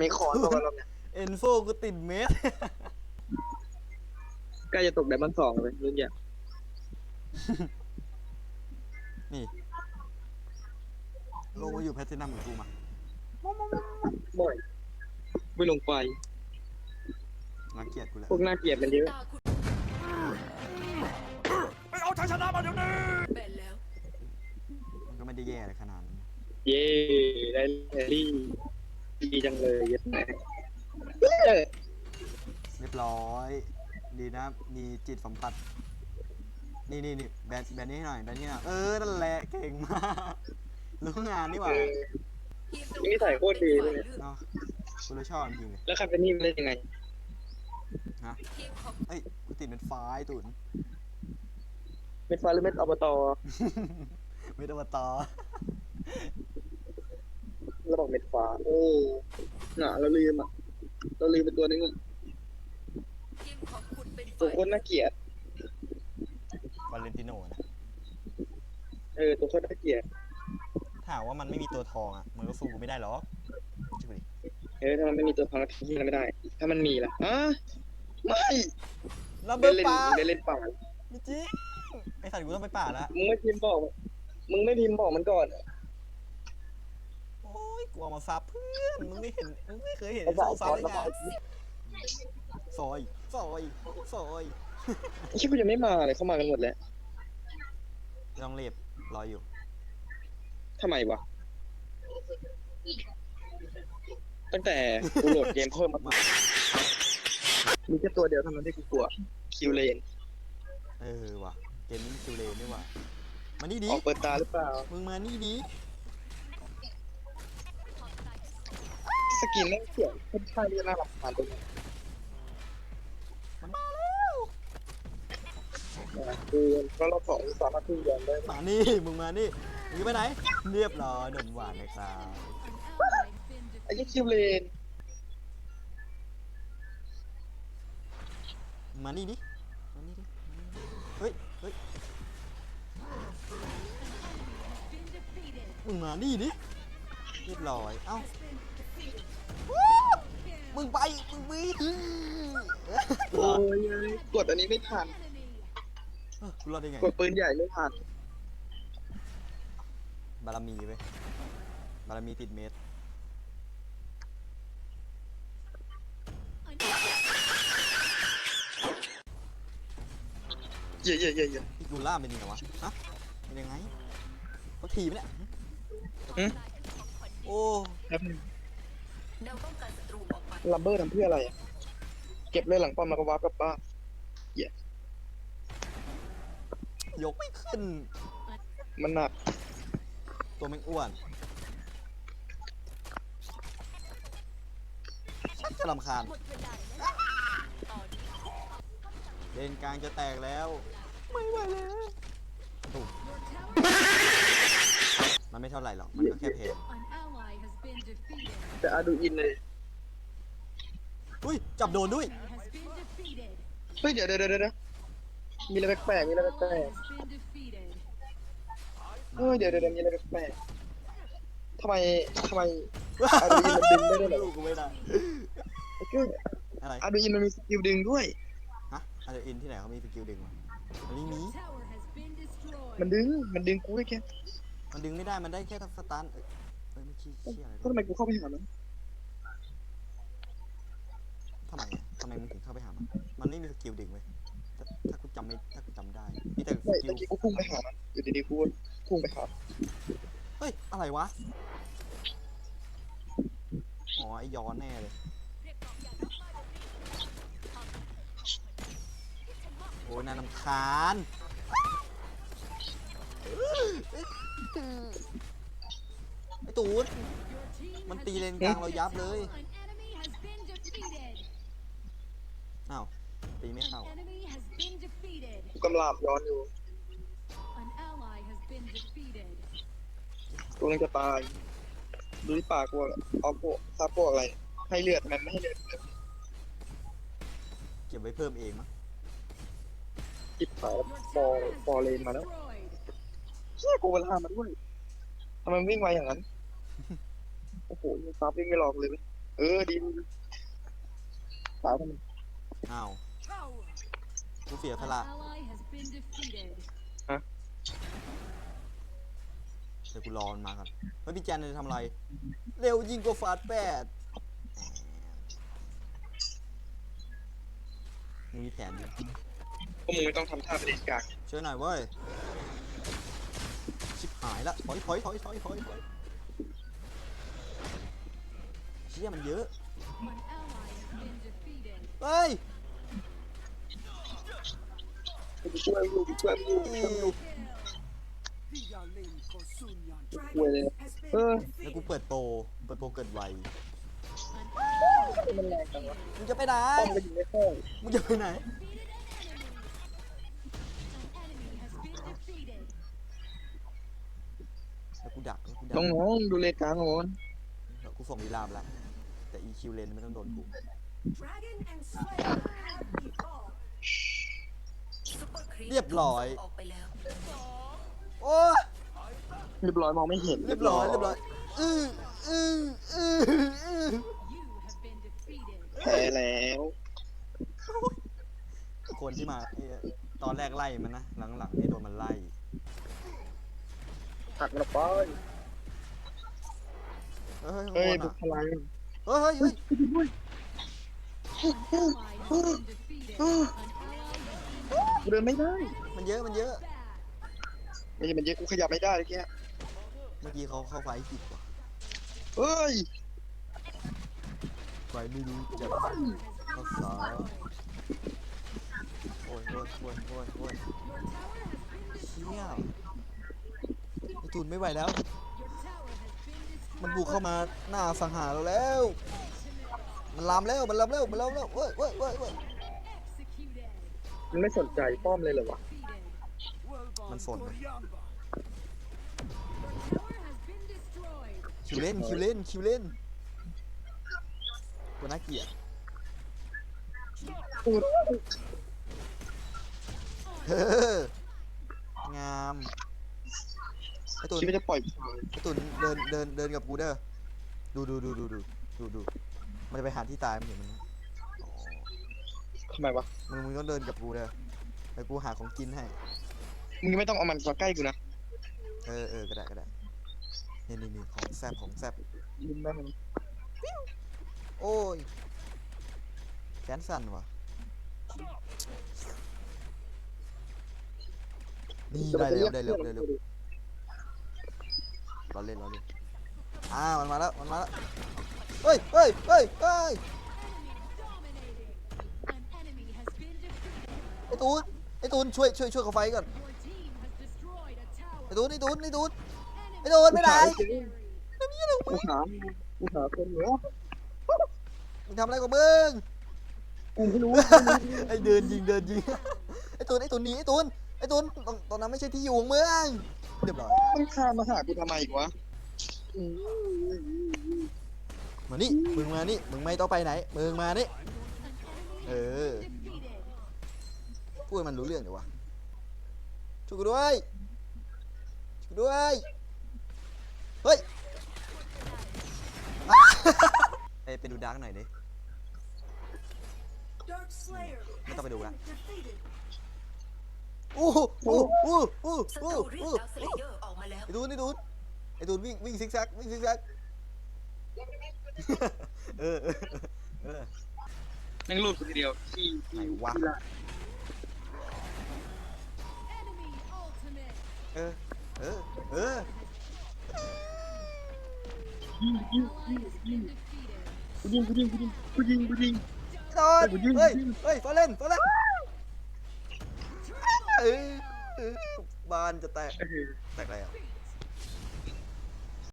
มีคอนตัวกันแล้วเนี่ยเอ็นโฟกูติดเมส ใกล้จะตกไดมอนด์สองเลยรุ่นใหญ่นี่ ลงมาอยู่แพทตินัมกับกูมา บ่อยไม่ลงไปรังเกียจกูแหละพวกน่าเกลียดมันเยอะตาคุณไปเอาชัยชนะมาเดี๋ยวนี้แบนแล้วมันก็ไม่ได้แย่อะไรขนาดนั้นเย้ได้แฮร์รี่ ดีจังเลยเย้เย้เรียบร้อย ดีนะ มีจิตสัมผัส นี่นี่นี่แบนแบนนี่ให้หน่อยแบนนี่หน่อยเออนั่นแหละเก่งมากรู้งานนี่หว่าทีมตรงนี่ใส่โคตรดีเลยเนาะกูเลยชอบจริงๆเลยแล้วคาเฟนี่มันเล่นยังไงทีมของเอ้ยกูติดเป็นไฟล์ตุนเม็ดฟ้าหรือเม็ดอบต ไม่ต้องมาต่อเราบอกเม็ดฟ้าโอ้น่ะเราลืมอะ เราลืมไปตัวนึงอะทีมของคุณเป็นตัวฝ่ายโคตรน่าเกลียด วาเลนติโนนะเออ ตัวโคตรน่าเกลียด ถ้าหากว่ามันไม่มีตัวทองอะ มันก็สู้กูไม่ได้หรอกช่วยดิเออ ถ้ามันไม่มีตัวพังแล้วทิ้งไม่ได้ ถ้ามันมีล่ะอะไม่ระเบิได้ดเล่นป่าได้เล่นป่า ไม่จริงไอสัตว์กูต้องไปป่าแล้วมึงไม่พิมพ์บอก มึงไม่พิมพ์บอกมันก่อนอะโอ้ย กูเอามาซับเพื่อนมึงไม่เห็นมึงไม่เคยเห็นภาษาโซ่ซับสอนเลยภาษาไงซอยซอยซอยไอ้ชิบกูยังไม่มาเลยเข้ามากันหมดแล้วต้องเรียบรออยู่ทำไมวะ ตั้งแต่กูโหลดเกมเพิ่มมา มีแค่ตัวเดียวเท่านั้นที่กูกลัว คิวเลนเออว่ะเกมนี้มันคิวเลนนี่ว่ะมานี่ดิออกเปิดตาหรือเปล่ามึงมานี่ดิ สกินแม่งเสียงค่อนข้างที่จะน่ารำคาญตรงนี้มันมาล้วนะคือก็รอบสองสามารถขึ้นยันได้มานี่ มึงมานี่มึงไปไหน เรียบร้อยหนุ่มหวานนะครับไอ้ยี่คิวเลนมานี่ดิมานี่ดิมานี่ดิเฮ้ยเฮ้ยมึงมานี่ดิเรียบร้อย เอ้า มึงไป มึงวิ่งโอ้ยกดอันนี้ไม่ทัน เออกูรอดได้ไง กดปืนใหญ่ไม่ทัน บารมีเว้ยบารมีติดเมตรเย่เย่เย่เย่พี่กูล่าเป็นยังไงวะ ฮะ เป็นยังไงเขาทีมเนี่ยหึโอ้ แป๊บนึงแนวป้อง ลัมเบอร์ทำเพื่ออะไรอะเก็บเลยหลังป้อมแล้วก็วาร์ปกลับบ้านยกไม่ขึ้น มันหนักตัวแม่งอ้วนชักจะรำคาญหมดเวลาแล้วตอนนี้เลนกลางจะแตกแล้ว ไม่ไหวแล้วตุ่มมันไม่เท่าไหร่หรอก มันก็แค่เพลง An ally has been defeated. แต่อาดูอินเลย อุ้ยจับโดนด้วย Has been defeated. เฮ้ยเดี๋ยวเดี๋ยวเดี๋ยวเดี๋ยวมีอะไรแปลกๆมีอะไรแปล Ally ก has been defeated. ๆเฮ้ยเดี๋ยวเดี๋ยวเดี๋ยวมีอะไรแปลกๆทำไมทำไมอาดูอินมันดึงได้ด้วยเหรอลูกกูไม่ได้ไอ้เก้ยอะไรอาดูอินมันมีสกิลดึงด้วย ฮะอะไรอินที่ไหนเขามีสกิลดึงวะมันไม่มี Tower has been destroyed. มันดึงมันดึงกูได้แค่มันดึงไม่ได้มันได้แค่สตันเอ้ยเอ้ยไม่ชี้เชี่ยอะไรทำไมกูเข้าไปหามัน ทำไมอะทำไมมึงถึงเข้าไปหามัน มันไม่มีสกิลดึงเว้ยถ้าถ้ากูจำไม่ถ้ากูจำได้มีแต่สไม่กิลตะกี้กูพุ่งไปหามันอยู่ดีๆกูพุ่งไปหาเฮ้ย อะไรวะ อ๋อไอย้อนแน่เลย โอ้ยน่ารำคาญไอตูด Your team มัน has ตีเลนกลางเรายับเลย An enemy has been defeated. อ้าว ตีไม่เข้า An enemy has been defeated. กูกำลาบย้อนอยู่ An ally has been defeated. กูกำลังจะตายดูที่ปากกูอะเอาพวกซาพวกอะไร ให้เลือดมันไม่ให้เลือดเก็บไว้เพิ่มเองมั้งจิบสาย Your ฟอ tower ร์ has ฟอร์เลน been มาแล้ว destroyed. เชี่ยกูเวลามาด้วยทำไมมันวิ่งไวอย่างนั้น โอ้โหยิงซับวิ่งไม่หลอกเลยเว้ยเออดีสาวทำไมอ้าว กูเสียพ An ละ ally has been defeated. เดี๋ยวกูรอมันมาก่อนเฮ้ยพี่แจนจะทำอะไร เร็วยิงกว่าฟาดแปดมึงมีแผนดิพวกมึงไม่ต้องทำท่าเป็นกากช่วยหน่อยเว้ย ชิบหายละ ถอยถอยถอยถอยถอยถอยเชี่ยมันเยอะ An ally has been defeated. เฮ้ย ช่วยมึงกูช่วยมึงกูช่วยมึงกูเลยเออแล้วกูเปิดโปรเปิดโปรเกิดไวมันแรงจังวะมึงจะไปไหนป้อมก็ยิงไม่เข้ามึงจะไปไหนแล้วกูดักแล้วกูดักน้องๆดูเลนกลางของมันแล้วกูส่งวีลามละแต่ EQ เลนไม่ต้องโดนกู เรียบร้อย ออกไปแล้ว โอ้ยเรียบร้อยมองไม่เห็นเรียบร้อยเรียบร้อยอืออืออืออือ You have been defeated. แพ้แล้วคนที่มาเอ่อตอนแรกไล่มันนะ หลังๆนี่โดนมันไล่ หักมันออกไปเฮ้ยเฮ้ยข้างบบุนกอะพลังเฮ้ยเฮ้ยเฮ้ย An ally has been defeated. An ally has been กูเดินไม่ได้มันเยอะมันเยอะ back. ไม่ใช่มันเยอะกูขยับไม่ได้เลยแกเมื่อกี้เขาเข้าไฟผิดว่ะเฮ้ยไฟไม่รู้จะเข้าสาโอ้ยโอ้ยโอ้ยโอ้ยโอ้ยเชี่ยไอตูนไม่ไหวแล้ว Your tower has been destroyed. มันบุกเข้ามาหน้าสังหารเราแล้ว มันลามแล้วมันลามแล้วมันลามแล้วเว้ยเว้ยเว้ยเว้ย Executed. มันไม่สนใจป้อมเลยเหรอวะ Defeated. มันสนไหม Your tower has been destroyed. คิวเล่นคิวเล่นคิวเล่นตัวน่าเกลียดเฮ้องามไอตูนคิดว่าจะปล่อยพลังไอตูนเดินเดินเดินกับกูเด้อดูดูดูดูดูดูดูมันจะไปหาที่ตายมันเห็นมันไหมอ๋อ ทำไมวะ มึงมึงต้องเดินกับกูเด้อเดี๋ยวกูหาของกินให้ มึงไม่ต้องเอามันมาใกล้กูนะเออเออก็ได้ก็ได้นี่นี่นี่ของแซบของแซบยิงได้มันโอ้ยแขนสั่นว่ะ นี่ได้เร็วได้เร็วได้เร็วเราเล่นเราเล่นอ่ามันมาแล้วมันมาแล้วเฮ้ยเฮ้ยเฮ้ยเฮ้ย Enemy dominating. An enemy has been defeated. ไอตูนไอตูนช่วยช่วยช่วยเขาไฟก่อน Your team has destroyed a ไอ tower. ตูนไอตูนไอตูน Enemy ไอตูนไม่ได้ carried. กูหากูหาคนเหนือมึงทำอะไรกับมึง กูไม่รู้ ไอเดินยิงเดินยิง ไอตูนไอตูนหนีไอตูนไอตูนตรงตรงนั้นไม่ใช่ที่อยู่ของมึงเรียบร้อยมึงข้ามมาหากูทำไมอีกวะมานี่ มึงมานี่ มึงไม่ต้องไปไหน มึงมานี่ An enemy Ừ. defeated. พูดให้มันรู้เรื่องเดี๋ยววะช่วยกูด้วยช่วยกูด้วยเฮ้ยเอ้ยไปดูดาร์กหน่อยดิไม่ต้องไปดูละอู้หูอู้หูอู้หูศัตอู้รูเรียหูกดาวสเลเยอร์ออกมาแล้ว ไอ้ตูนไอ้ตูนไอ้ตูนวิ่งวิ่งซิกแซกวิ่งซิกแซกเออเออเออนั่งรูดกูทีเดียวที่ไหนวะ Enemy ultimate. เออ เออ เออยิงยิงยิงยิงกูยิงกูยิงกูยิงกูยิงกูยิงไอ้ตูนเฮ้ยเฮ้ยฟอเล่นฟอเล่นเออเออบานจะแตก แตกอะไรอะ